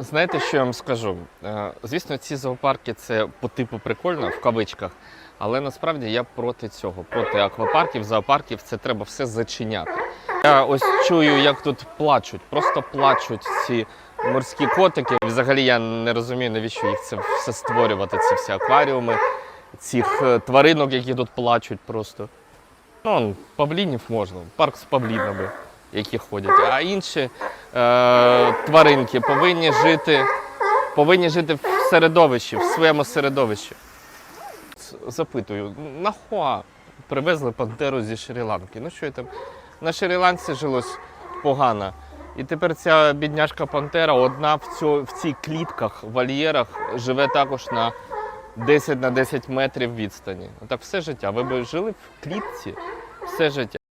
Знаєте, що я вам скажу? Е, Звісно, ці зоопарки це по типу прикольно в кавичках, але насправді я проти цього, проти аквапарків, зоопарків. Це треба все зачиняти. Я ось чую, як тут плачуть, просто плачуть ці морські котики. Взагалі я не розумію, навіщо їх це все створювати, ці всі акваріуми, цих е, тваринок, які тут плачуть просто. Ну, павлінів можна, парк з павлінами, які ходять. А інші тваринки повинні жити, повинні жити в середовищі, в своєму середовищі. Запитую, нахуа привезли пантеру зі Шрі-Ланки? Ну що там? На Шрі-Ланці жилось погано. І тепер ця бідняшка пантера одна в, цьо, в цих клітках, вольєрах живе також на 10 на 10 метрів відстані. Так все життя. Ви б жили в клітці все життя.